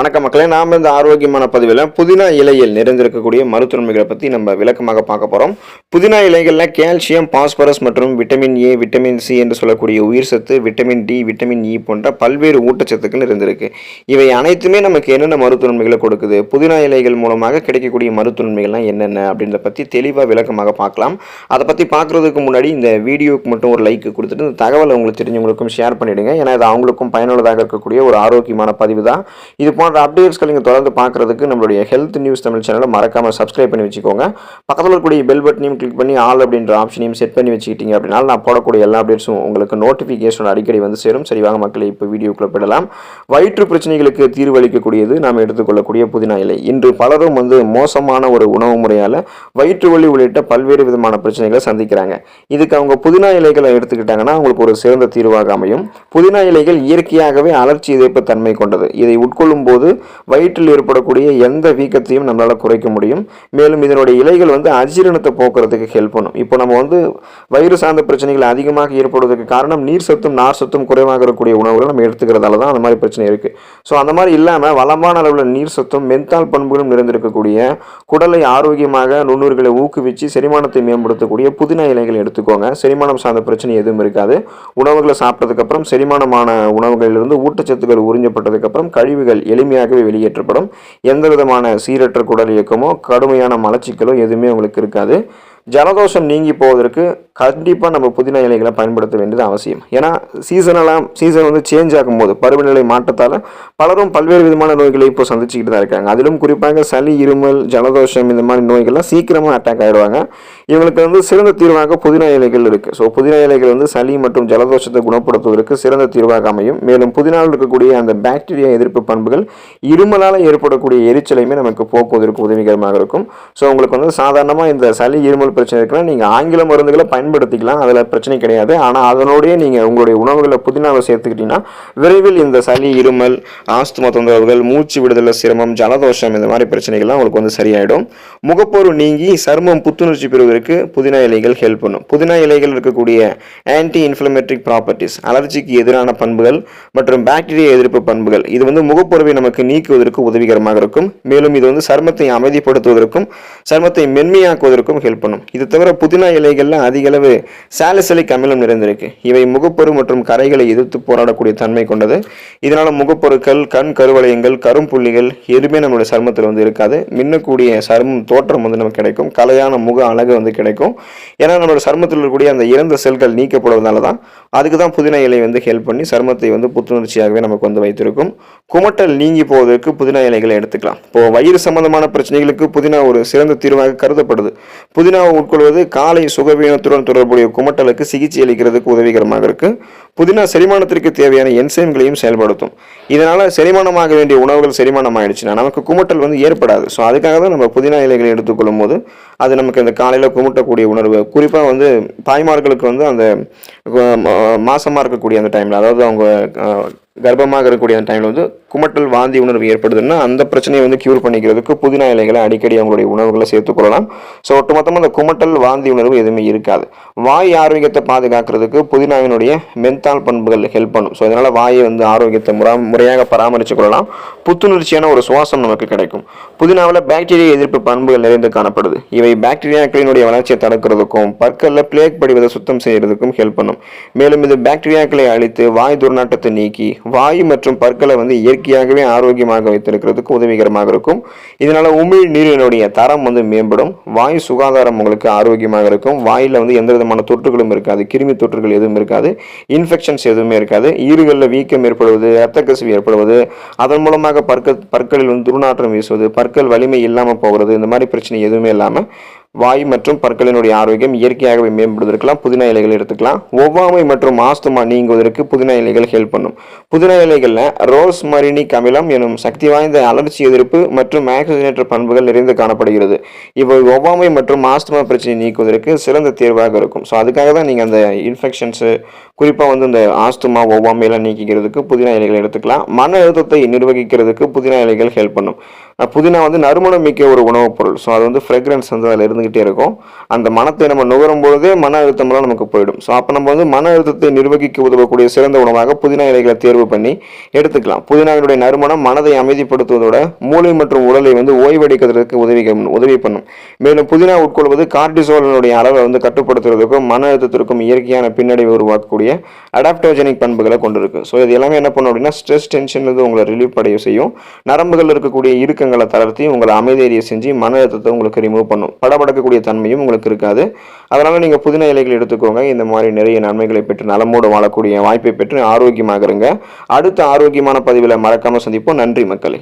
வணக்கம் மக்களே நாம் இந்த ஆரோக்கியமான பதிவில் புதினா இலையில் நிறைந்திருக்கக்கூடிய மருத்துவமைகளை பற்றி நம்ம விளக்கமாக பார்க்க போகிறோம் புதினா இலைகளில் கால்சியம் பாஸ்பரஸ் மற்றும் விட்டமின் ஏ விட்டமின் சி என்று சொல்லக்கூடிய உயிர் சத்து விட்டமின் டி விட்டமின் இ போன்ற பல்வேறு ஊட்டச்சத்துக்கள் இருந்திருக்கு இவை அனைத்துமே நமக்கு என்னென்ன மருத்துவமைகளை கொடுக்குது? புதினா இலைகள் மூலமாக கிடைக்கக்கூடிய மருத்துவமைகள்லாம் என்னென்ன அப்படின்றத பற்றி தெளிவாக விளக்கமாக பார்க்கலாம். அதை பற்றி பார்க்குறதுக்கு முன்னாடி இந்த வீடியோவுக்கு மட்டும் ஒரு லைக் கொடுத்துட்டு இந்த தகவலை உங்களுக்கு தெரிஞ்சவங்களுக்கும் ஷேர் பண்ணிவிடுங்க ஏன்னா இது அவங்களுக்கும் பயனுள்ளதாக இருக்கக்கூடிய ஒரு ஆரோக்கியமான பதிவு தான் இது போன்ற அப்டேட்ஸ்கள் நீங்கள் தொடர்ந்து பார்க்குறதுக்கு நம்மளுடைய ஹெல்த் நியூஸ் தமிழ் சேனலை மறக்காமல் சப்ஸ்கிரைப் பண்ணி வச்சுக்கோங்க. பக்கத்தில் இருக்கக்கூடிய பெல் பட்டனையும் கிளிக் பண்ணி ஆல் அப்படின்ற ஆப்ஷனையும் செட் பண்ணி வச்சுக்கிட்டீங்க அப்படின்னா நான் போடக்கூடிய எல்லா அப்டேட்ஸும் உங்களுக்கு நோட்டிஃபிகேஷன் அடிக்கடி வந்து சேரும். சரிவாக மக்களை இப்போ வீடியோக்குள்ள போயிடலாம். வயிற்று பிரச்சனைகளுக்கு தீர்வளிக்கக்கூடியது நாம் எடுத்துக்கொள்ளக்கூடிய புதினா இலை. இன்று பலரும் வந்து மோசமான ஒரு உணவு முறையால் வயிற்று வலி உள்ளிட்ட பல்வேறு விதமான பிரச்சனைகளை சந்திக்கிறாங்க. இதுக்கு அவங்க புதினா இலைகளை எடுத்துக்கிட்டாங்கன்னா அவங்களுக்கு ஒரு சிறந்த தீர்வாக அமையும். புதினா இலைகள் இயற்கையாகவே அலர்ச்சி எதிர்ப்பு தன்மை கொண்டது. இதை உட்கொள்ளும் போது வயிற்றில் ஏற்படக்கூடிய எந்த வீக்கத்தையும் நம்மளால் குறைக்க முடியும். மேலும் இதனுடைய இலைகள் வந்து அஜீரணத்தை போக்குறதுக்கு ஹெல்ப் பண்ணும். இப்போ நம்ம வந்து வயிறு சார்ந்த பிரச்சனைகள் அதிகமாக ஏற்படுவதற்கு காரணம் நீர் சத்தும் நார் சத்தும் குறைவாக இருக்கக்கூடிய உணவுகளை நம்ம எடுத்துக்கிறதால தான் அந்த மாதிரி பிரச்சனை இருக்குது ஸோ அந்த மாதிரி இல்லாமல் வளமான அளவில் நீர் சத்தும் மென்தால் பண்புகளும் நிறைந்திருக்கக்கூடிய குடலை ஆரோக்கியமாக நுண்ணுறுகளை ஊக்குவிச்சு செரிமானத்தை மேம்படுத்தக்கூடிய புதினா இலைகள் எடுத்துக்கோங்க. செரிமானம் சார்ந்த பிரச்சனை எதுவும் இருக்காது. உணவுகளை சாப்பிட்டதுக்கப்புறம் செரிமானமான உணவுகளிலிருந்து ஊட்டச்சத்துக்கள் உறிஞ்சப்பட்டதுக்கப்புறம் கழிவுகள் எளிமையாகவே வெளியேற்றப்படும். எந்த விதமான சீரற்ற குடல் இயக்கமோ கடுமையான மலச்சிக்கலோ எதுவுமே உங்களுக்கு இருக்காது. ஜலதோஷம் நீங்கி போவதற்கு கண்டிப்பாக நம்ம புதினா இலைகளை பயன்படுத்த வேண்டியது அவசியம். ஏன்னா சீசனெல்லாம் சீசன் வந்து சேஞ்ச் ஆகும்போது பருவநிலை மாற்றத்தால் பலரும் பல்வேறு விதமான நோய்களை இப்போ சந்திச்சுக்கிட்டு தான் இருக்காங்க. அதிலும் குறிப்பாக சளி இருமல் ஜலதோஷம் இந்த மாதிரி நோய்கள்லாம் சீக்கிரமாக அட்டாக் ஆகிடுவாங்க இவங்களுக்கு வந்து சிறந்த தீர்வாக புதினா இலைகள் இருக்குது ஸோ புதினா இலைகள் வந்து சளி மற்றும் ஜலதோஷத்தை குணப்படுத்துவதற்கு சிறந்த தீர்வாக அமையும். மேலும் புதினாவில் இருக்கக்கூடிய அந்த பாக்டீரியா எதிர்ப்பு பண்புகள் இருமலால் ஏற்படக்கூடிய எரிச்சலையுமே நமக்கு போக்குவதற்கு உதவிகரமாக இருக்கும். ஸோ உங்களுக்கு வந்து சாதாரணமாக இந்த சளி இருமல் பிரச்சனை இருக்குன்னா நீங்கள் ஆங்கில மருந்துகளை பயன்படுத்திக்கலாம் அதில் பிரச்சனை கிடையாது. ஆனால் அதனோடய நீங்கள் உங்களுடைய உணவுகளை புதினாவை சேர்த்துக்கிட்டீங்கன்னா விரைவில் இந்த சளி இருமல் ஆஸ்துமா தொந்தரவுகள் மூச்சு விடுதலை சிரமம் ஜலதோஷம் இந்த மாதிரி பிரச்சனைகள்லாம் உங்களுக்கு வந்து சரியாயிடும். முகப்பொரு நீங்கி சருமம் புத்துணர்ச்சி பெறுவதற்கு புதினா இலைகள் ஹெல்ப் பண்ணும். புதினா இலைகள் இருக்கக்கூடிய ஆன்டி இன்ஃப்ளமேட்ரிக் ப்ராப்பர்ட்டிஸ் அலர்ஜிக்கு எதிரான பண்புகள் மற்றும் பாக்டீரியா எதிர்ப்பு பண்புகள் இது வந்து முகப்பொருவை நமக்கு நீக்குவதற்கு உதவிகரமாக இருக்கும். மேலும் இது வந்து சருமத்தை அமைதிப்படுத்துவதற்கும் சருமத்தை மென்மையாக்குவதற்கும் ஹெல்ப் பண்ணும். இது தவிர புதினா இலைகளில் அதிக அளவு சாலிசலிக் அமிலம் நிறைந்திருக்கு. இவை முகப்பொரு மற்றும் கரைகளை எதிர்த்து போராடக்கூடிய தன்மை கொண்டது. இதனால் முகப்பொருட்கள் கண் கருவளையங்கள் கரும்புள்ளிகள் எதுவுமே நம்மளுடைய சருமத்தில் வந்து இருக்காது. மின்னக்கூடிய சருமம் தோற்றம் வந்து நமக்கு கிடைக்கும். கலையான முக அழகு வந்து கிடைக்கும். ஏன்னா நம்மளோட சருமத்தில் இருக்கக்கூடிய அந்த இறந்த செல்கள் நீக்கப்படுவதனால தான் அதுக்கு தான் புதினா இலை வந்து ஹெல்ப் பண்ணி சருமத்தை வந்து புத்துணர்ச்சியாகவே நமக்கு வந்து வைத்திருக்கும். குமட்டல் நீங்கி போவதற்கு புதினா இலைகளை எடுத்துக்கலாம். இப்போ வயிறு சம்பந்தமான பிரச்சனைகளுக்கு புதினா ஒரு சிறந்த தீர்வாக கருதப்படுது. புதினாவை உட்கொள்வது காலை சுகவீனத்துடன் தொடர்புடைய குமட்டலுக்கு சிகிச்சை அளிக்கிறதுக்கு உதவிகரமாக இருக்குது புதினா செரிமானத்திற்கு தேவையான என்சைம்களையும் செயல்படுத்தும். இதனால் செரிமானமாக வேண்டிய உணவுகள் செரிமானம் ஆயிடுச்சுன்னா நமக்கு குமட்டல் வந்து ஏற்படாது. ஸோ அதுக்காக தான் நம்ம புதினா இலைகளை எடுத்துக்கொள்ளும் போது அது நமக்கு அந்த காலையில் குமட்டக்கூடிய உணர்வு குறிப்பாக வந்து தாய்மார்களுக்கு வந்து அந்த மாசமாக இருக்கக்கூடிய அந்த டைமில் அதாவது அவங்க கர்ப்பமாக இருக்கக்கூடிய அந்த டைமில் வந்து குமட்டல் வாந்தி உணர்வு ஏற்படுதுன்னா அந்த பிரச்சனையை வந்து க்யூர் பண்ணிக்கிறதுக்கு புதினா இலைகளை அடிக்கடி அவங்களுடைய உணவுகளை சேர்த்துக்கொள்ளலாம் ஸோ ஒட்டுமொத்தமாக அந்த குமட்டல் வாந்தி உணர்வு எதுவுமே இருக்காது. வாய் ஆரோக்கியத்தை பாதுகாக்கிறதுக்கு புதினாவினுடைய மென்தால் பண்புகள் ஹெல்ப் பண்ணும். ஸோ இதனால் வாயை வந்து ஆரோக்கியத்தை முறா முறையாக பராமரித்து கொள்ளலாம். புத்துணர்ச்சியான ஒரு சுவாசம் நமக்கு கிடைக்கும். புதினாவில் பாக்டீரியா எதிர்ப்பு பண்புகள் நிறைந்து காணப்படுது. இவை பாக்டீரியாக்களினுடைய வளர்ச்சியை தடுக்கிறதுக்கும் பற்களில் பிளேக் படிவதை சுத்தம் செய்கிறதுக்கும் ஹெல்ப் பண்ணும். மேலும் இது பாக்டீரியாக்களை அழித்து வாய் துர்நாட்டத்தை நீக்கி வாயு மற்றும் பற்களை வந்து இயற்கையாகவே ஆரோக்கியமாக வைத்திருக்கிறதுக்கு உதவிகரமாக இருக்கும். இதனால் உமிழ் நீரினுடைய தரம் வந்து மேம்படும். வாயு சுகாதாரம் உங்களுக்கு ஆரோக்கியமாக இருக்கும். வாயில் வந்து எந்த விதமான தொற்றுகளும் இருக்காது. கிருமி தொற்றுகள் எதுவும் இருக்காது. இன்ஃபெக்ஷன்ஸ் எதுவுமே இருக்காது. ஈறுகளில் வீக்கம் ஏற்படுவது இரத்த கசிவு ஏற்படுவது அதன் மூலமாக பற்கள் பற்களில் வந்து துர்நாற்றம் வீசுவது பற்கள் வலிமை இல்லாமல் போகிறது இந்த மாதிரி பிரச்சனை எதுவுமே இல்லாமல் வாய் மற்றும் பற்களினுடைய ஆரோக்கியம் இயற்கையாகவே மேம்படுவதற்கெல்லாம் புதினா இலைகள் எடுத்துக்கலாம். ஒவ்வாமை மற்றும் ஆஸ்துமா நீங்குவதற்கு புதினா இலைகள் ஹெல்ப் பண்ணும். புதினா இலைகளில் ரோஸ் மரினிக் அமிலம் எனும் சக்தி வாய்ந்த அலர்ச்சி எதிர்ப்பு மற்றும் ஆக்சிஜனேற்ற பண்புகள் நிறைந்து காணப்படுகிறது. இவை ஒவ்வாமை மற்றும் ஆஸ்துமா பிரச்சனை நீக்குவதற்கு சிறந்த தேர்வாக இருக்கும். ஸோ அதுக்காக தான் நீங்கள் அந்த இன்ஃபெக்ஷன்ஸு குறிப்பாக வந்து இந்த ஆஸ்துமா ஒவ்வாமையெல்லாம் நீக்கிக்கிறதுக்கு புதினா இலைகள் எடுத்துக்கலாம். மன அழுத்தத்தை நிர்வகிக்கிறதுக்கு புதினா இலைகள் ஹெல்ப் பண்ணும். புதினா வந்து நறுமணம் மிக்க ஒரு உணவுப் பொருள். ஸோ அது வந்து ஃப்ரெக்ரன்ஸ் வந்து அதில் இருந்துகிட்டே இருக்கும். அந்த மனத்தை நம்ம நுகரும் பொழுதே மன அழுத்தம்லாம் நமக்கு போயிடும். ஸோ அப்போ நம்ம வந்து மன அழுத்தத்தை நிர்வகிக்க உதவக்கூடிய சிறந்த உணவாக புதினா இலைகளை தேர்வு பண்ணி எடுத்துக்கலாம். புதினாவினுடைய நறுமணம் மனதை அமைதிப்படுத்துவதோட மூளை மற்றும் உடலை வந்து ஓய்வெடுக்கிறதுக்கு உதவி உதவி பண்ணும். மேலும் புதினா உட்கொள்வது கார்டிசோலனுடைய அளவை வந்து கட்டுப்படுத்துறதுக்கும் மன அழுத்தத்திற்கும் இயற்கையான பின்னடைவை உருவாக்கக்கூடிய அடாப்டோஜெனிக் பண்புகளை கொண்டிருக்கு. ஸோ இது எல்லாமே என்ன பண்ணும் அப்படின்னா ஸ்ட்ரெஸ் டென்ஷன் வந்து உங்களை ரிலீஃப் அடைய செய்யும். நரம்புகள் இருக்கக்கூடிய இறுக்கங்களை தளர்த்தி உங்களை அமைதியை செஞ்சு மன அழுத்தத்தை உங்களுக்கு ரிமூவ் பண்ணும். படபடக்கக்கூடிய தன்மையும் உங்களுக்கு இருக்காது. அதனால் நீங்கள் புதின இலைகள் எடுத்துக்கோங்க. இந்த மாதிரி நிறைய நன்மைகளை பெற்று நலமோடு வாழக்கூடிய வாய்ப்பை பெற்று ஆரோக்கியமாக இருங்க அடுத்த ஆரோக்கியமான பதிவில் மறக்காமல் சந்திப்போம். நன்றி மக்களே.